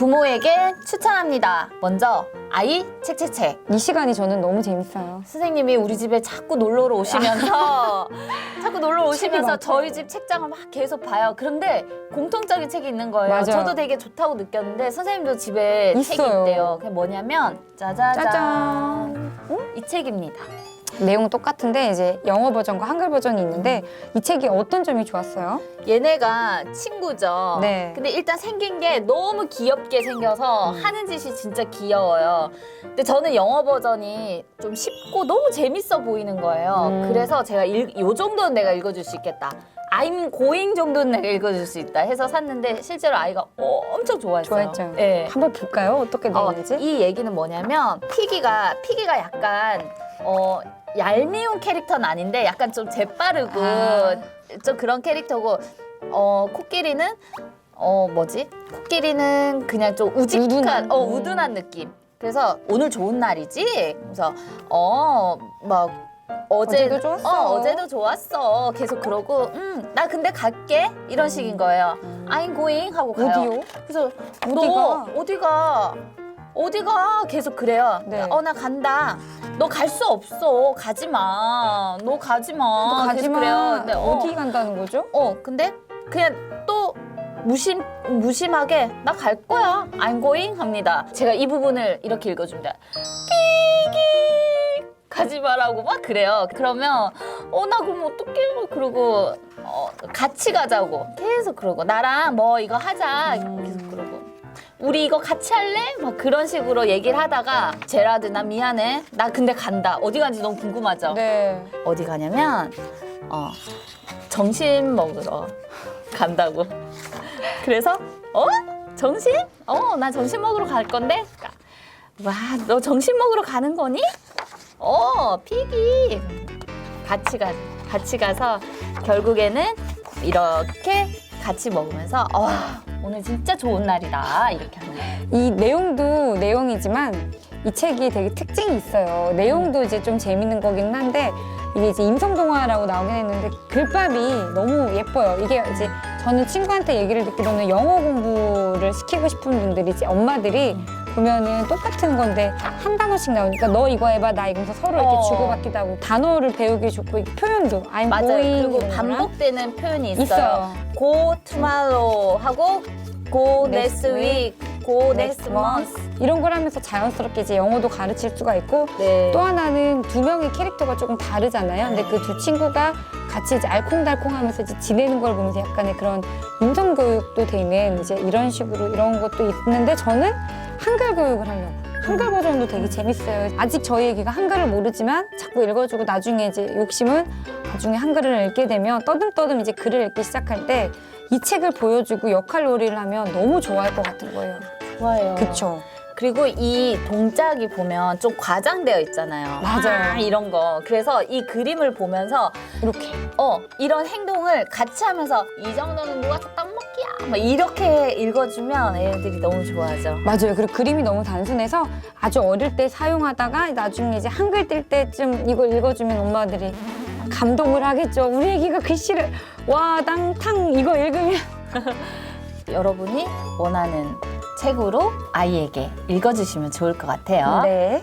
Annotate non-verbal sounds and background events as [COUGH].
부모에게 추천합니다. 먼저 아이 책책책. 이 시간이 저는 너무 재밌어요. 선생님이 우리 집에 자꾸 놀러 오시면서 [LAUGHS] 자꾸 놀러 오시면서. 저희 집 책장을 막 계속 봐요. 그런데 공통적인 책이 있는 거예요. 맞아요. 저도 되게 좋다고 느꼈는데 선생님도 집에 책이 있어요. 있대요. 그게 뭐냐면 짜자잔 짜잔. 이 책입니다. 내용 똑같은데 이제 영어 버전과 한글 버전이 있는데 이 책이 어떤 점이 좋았어요? 얘네가 친구죠. 네. 근데 일단 생긴 게 너무 귀엽게 생겨서 음. 하는 짓이 진짜 귀여워요. 근데 저는 영어 버전이 좀 쉽고 너무 재밌어 보이는 거예요. 음. 그래서 제가 읽, 요 정도는 내가 읽어줄 수 있겠다. I'm going 정도는 내가 읽어줄 수 있다 해서 샀는데 실제로 아이가 엄청 좋아했어요. 좋아했죠. 네. 한번 볼까요? 어떻게 어, 되는지? 이 얘기는 뭐냐면 피기가 피기가 약간 어 얄미운 캐릭터는 아닌데 약간 좀 재빠르고 아. 좀 그런 캐릭터고 어 코끼리는 어 뭐지 코끼리는 그냥 좀 우직한 우둔한. 어 음. 우둔한 느낌 그래서 오늘 좋은 날이지 그래서 어 막 어제 어제도 좋았어. 어, 어제도 좋았어 계속 그러고 음 나 근데 갈게 이런 식인 거예요 I'm going 하고 가요 어디요? 그래서 어디가? 너 어디가 어디가 계속 그래요. 네. 어 나 간다. 너 갈 수 없어. 가지 마. 너 가지 마. 너 계속 가지마. 그래요. 근데 어, 어디 간다는 거죠? 어 근데 그냥 또 무심 무심하게 나 갈 거야. I'm going 합니다. 제가 이 부분을 이렇게 읽어줍니다. 삐기 가지 마라고 막 그래요. 그러면 어 나 그럼 어떡해? 막 그러고 어, 같이 가자고 계속 그러고 나랑 뭐 이거 하자 음. 계속 그러고 우리 이거 같이 할래? 막 그런 식으로 얘기를 하다가 제라드 나 미안해 나 근데 간다 어디 가는지 너무 궁금하죠? 네. 어디 가냐면 어 점심 먹으러 간다고 [LAUGHS] 그래서 어 점심? 어 나 점심 먹으러 갈 건데 와 너 점심 먹으러 가는 거니? 어 피기 같이 가 같이 가서 결국에는 이렇게 같이 먹으면서 어 오늘 진짜 좋은 날이다 이렇게 하는. 이 내용도 내용이지만 이 책이 되게 특징이 있어요. 내용도 이제 좀 재밌는 거긴 한데 이게 이제 임성 동화라고 나오긴 했는데 글밥이 너무 예뻐요. 이게 이제 저는 친구한테 얘기를 듣기로는 영어 공부를 시키고 싶은 분들이 엄마들이 보면은 똑같은 건데 한 단어씩 나오니까 너 이거 해봐 나 이거 해서 서로 이렇게 어. 주고받기도 하고 단어를 배우기 좋고 표현도 I'm 맞아요. 그리고 반복되는 표현이 있어요. 있어요. go tomorrow 하고 go next week, go next month. 이런 걸 하면서 자연스럽게 이제 영어도 가르칠 수가 있고 네. 또 하나는 두 명의 캐릭터가 조금 다르잖아요. 근데 그 두 친구가 같이 이제 알콩달콩하면서 이제 지내는 걸 보면서 약간의 그런 인성 교육도 되는 이제 이런 식으로 이런 것도 있는데 저는 한글 교육을 하려고. 한글 버전도 되게 재밌어요. 아직 저희 애기가 한글을 모르지만 자꾸 읽어주고 나중에 이제 욕심은 나중에 한글을 읽게 되면 떠듬떠듬 이제 글을 읽기 시작할 때 이 책을 보여주고 역할 놀이를 하면 너무 좋아할 것 같은 거예요. 좋아요. 그쵸? 그리고 이 동작이 보면 좀 과장되어 있잖아요. 맞아요. 아, 이런 거. 그래서 이 그림을 보면서 이렇게. 어 이런 행동을 같이 하면서 이 정도는 누가 딱 먹기야. 막 이렇게 읽어주면 애들이 너무 좋아하죠. 맞아요. 그리고 그림이 너무 단순해서 아주 어릴 때 사용하다가 나중에 이제 한글 뜰 때쯤 이걸 읽어주면 엄마들이 감동을 하겠죠. 우리 애기가 글씨를 와, 땅탕 이거 읽으면 [LAUGHS] 여러분이 원하는 책으로 아이에게 읽어주시면 좋을 것 같아요. 네.